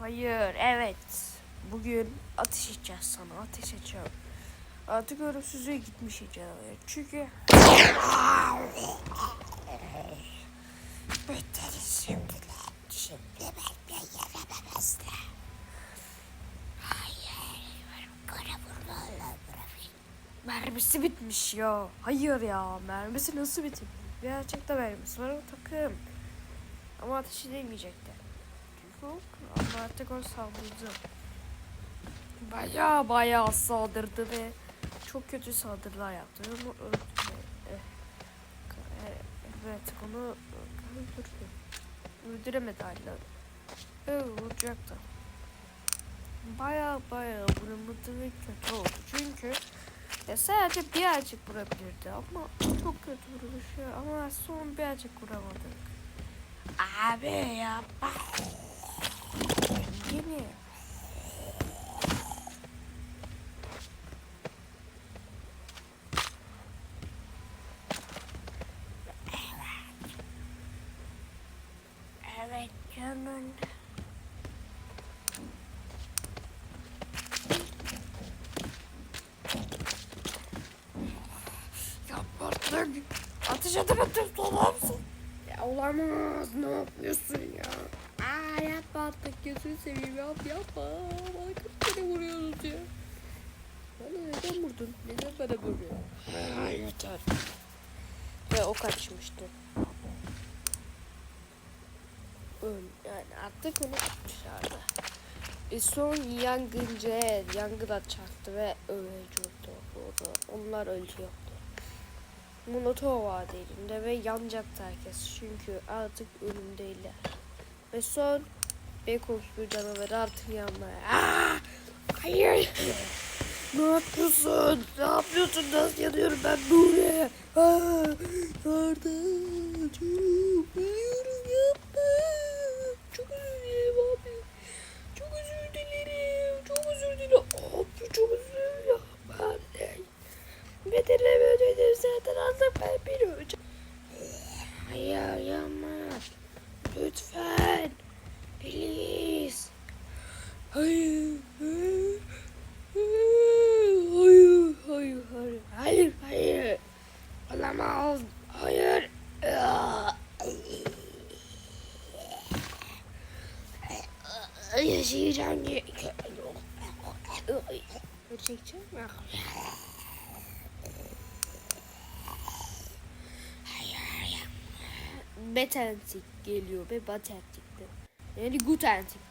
Hayır, evet. Bugün ateş edeceğiz sana, ateş edeceğim. Artık ölümsüzlüğe gitmiş canavar. Çünkü... Bitleri şimdiler. Şimdi ben yaramamaslar. Hayır. Kara bırakayım. Mermisi bitmiş ya. Hayır ya, mermisi nasıl bitmiş? Gerçekten mermisi var ama takım. Ama ateş edemeyecekti. O ama artık o saldırdı. Baya baya saldırdı ve çok kötü saldırılar yaptı. Onu öldürdü. Eh, eh, Evet, onu öldürdü. Öldüremedi hala. Evet, vuracaktı. Baya baya vuramadı ve kötü oldu. Çünkü ya sadece birazcık vurabilirdi ama çok kötü vuruşu ama son birazcık vuramadık. Abi yapma. Yine. Evet canım. Yapma artık. Ateş edemedim dolamsın. Ya olamaz ne yapıyorsun ya? Aa yapma artık gözünü seveyim yap yapma. Bana kaç kere vuruyorsunuz ya. Bana neden vurdun? Neden bana vuruyor? Yeter. Ve o kaçmıştı. Yani artık onu atmışlardı. E son yangıncı yangına çaktı ve ölecekti. Onlar ölüyordu. Molotov vardı elinde ve yanacaktı herkes. Çünkü artık ölümdeydiler. Ve son Beykoz bir canavarı artık yanmaya. Aa! Hayır! ne yapıyorsun? Ne yapıyorsun? Nasıl yanıyorum ben böyle? Aa! Yardım! Çok biliyorum yapma! Çok özür dilerim abi. Çok özür dilerim. Çok özür dilerim. Abi çok özür dilerim. Ben Bedelimi ödedim zaten artık ben öleceğim. Hayır yapma. Lütfen. Please. Hayır. Hayır. Hayır. Hayır. Hayır. Hayır. Hayır. Olamaz. Hayır. Yaşayacağım. Çekeceğim mi? Betentik geliyor ve batentikti. Yani gutentik